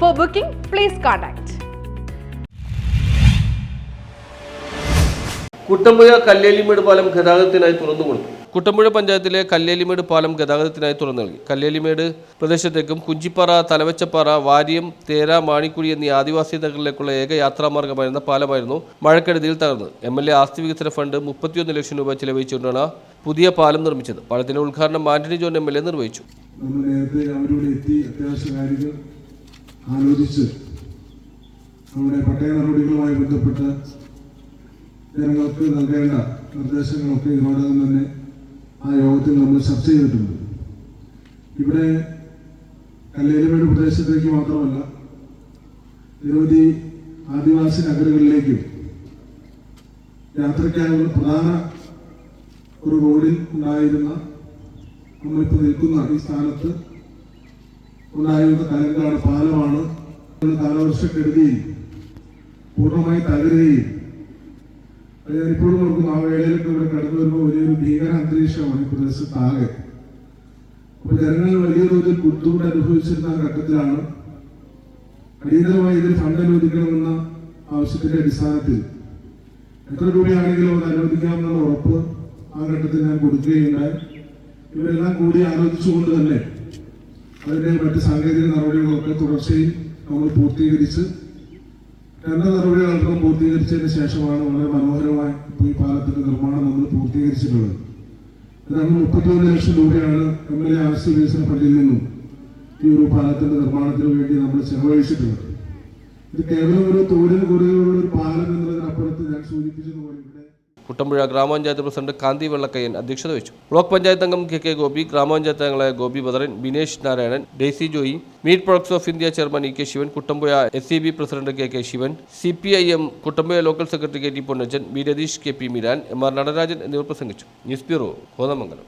For booking please contact Kuttampuzha Kallelimedu പാലം ഗതാഗതത്തിനായി തുറന്നു കൊടുത്തു. കുട്ടമ്പുഴ പഞ്ചായത്തിലെ കല്ലേലിമേട് പാലം ഗതാഗതത്തിനായി തുറന്നു നൽകി. കല്ലേലിമേട് പ്രദേശത്തേക്കും കുഞ്ചിപ്പാറ തലവച്ചപ്പാറ വാര്യം തേര മാണിക്കുഴി എന്നീ ആദിവാസി നഗറിലേക്കുള്ള ഏക യാത്രാമാർഗമായിരുന്ന പാലമായിരുന്നു മഴക്കെടുതിയിൽ തകർന്നത്. എം എൽ എ ആസ്തി വികസന ഫണ്ട് മുപ്പത്തിയൊന്ന് ലക്ഷം രൂപ ചെലവഴിച്ചുകൊണ്ടാണ് പുതിയ പാലം നിർമ്മിച്ചത്. പാലത്തിന്റെ ഉദ്ഘാടനം Antony John M L A നിർവഹിച്ചു. നമ്മൾ നേരത്തെ അവരോട് എത്തി അത്യാവശ്യ കാര്യങ്ങൾ ആലോചിച്ച് നമ്മുടെ പട്ടയ നടപടികളുമായി ബന്ധപ്പെട്ട് ജനങ്ങൾക്ക് നൽകേണ്ട നിർദ്ദേശങ്ങളൊക്കെ ഇതിനോടകം തന്നെ ആ യോഗത്തിൽ നമ്മൾ ചർച്ച ചെയ്തിട്ടുണ്ട്. ഇവിടെ കല്ലേലമേട് പ്രദേശത്തേക്ക് മാത്രമല്ല നിരവധി ആദിവാസി നഗരങ്ങളിലേക്കും യാത്രയ്ക്കായുള്ള പ്രധാന ഒരു റോഡിൽ ഉണ്ടായിരുന്ന നമ്മളിപ്പോൾ നിൽക്കുന്ന ഈ സ്ഥാനത്ത് ഉണ്ടായിരുന്ന കലങ്കാട് പാലമാണ്. കാലവർഷക്കെടുതിയിൽ പൂർണമായി തകരുകയും ഞാനിപ്പോഴും നമുക്ക് ആ വേളയിലൊക്കെ ഇവിടെ കടന്നു വരുമ്പോൾ വലിയൊരു ഭീകര അന്തരീക്ഷമാണ് ഈ പ്രദേശത്താകെ. അപ്പൊ ജനങ്ങൾ വലിയ തോതിൽ ബുദ്ധിമുട്ട് അനുഭവിച്ചിരുന്ന ഘട്ടത്തിലാണ് അടിയന്തരമായി ഇതിൽ ഫണ്ട് അനുവദിക്കണമെന്ന ആവശ്യത്തിന്റെ അടിസ്ഥാനത്തിൽ എത്ര രൂപയാണെങ്കിലും അത് അനുവദിക്കാമെന്നുള്ള ഉറപ്പ് ആ ഘട്ടത്തിൽ ഞാൻ കൊടുക്കുകയുണ്ടായി. ഇവരെല്ലാം കൂടി ആലോചിച്ചുകൊണ്ട് തന്നെ അതിന്റെ മറ്റ് സാങ്കേതിക നടപടികളൊക്കെ തുടർച്ചയിൽ നമ്മൾ പൂർത്തീകരിച്ച് രണ്ട് നടപടികളടക്കം പൂർത്തീകരിച്ചതിന് ശേഷമാണ് വളരെ മനോഹരമായി ഈ പാലത്തിന്റെ നിർമ്മാണം നമ്മൾ പൂർത്തീകരിച്ചിട്ടുള്ളത്. ഏതാണ്ട് മുപ്പത്തിയൊന്ന് ലക്ഷം രൂപയാണ് എം എൽ എ ആസ്തി വികസന ഫണ്ടിൽ നിന്നും ഈ ഒരു പാലത്തിന്റെ നിർമ്മാണത്തിന് വേണ്ടി നമ്മൾ ചെലവഴിച്ചിട്ടുള്ളത്. ഇത് കേവലം ഒരു തോടിന് കുറയുള്ള ഒരു പാലം എന്നതിനപ്പുറത്ത് ഞാൻ സൂചിപ്പിച്ചതുപോലെ ഇവിടെ കുട്ടമ്പുഴ ഗ്രാമപഞ്ചായത്ത് പ്രസിഡന്റ് കാന്തി വെള്ളക്കയ്യൻ അധ്യക്ഷത വഹിച്ചു. ബ്ലോക്ക് പഞ്ചായത്ത് അംഗം കെ കെ ഗോപി ഗ്രാമപഞ്ചായത്ത് അംഗങ്ങളായ Gopi Badaran Binesh Narayanan Daisy Joy meat products of India chairman E K Sivan Kuttampuzha S C B president K K Sivan C P I M Kuttampuzha local secretary K T Ponnachan B Ratheesh K P Miran M R Natarajan എന്നിവർ പ്രസംഗിച്ചു. News bureau Kothamangalam.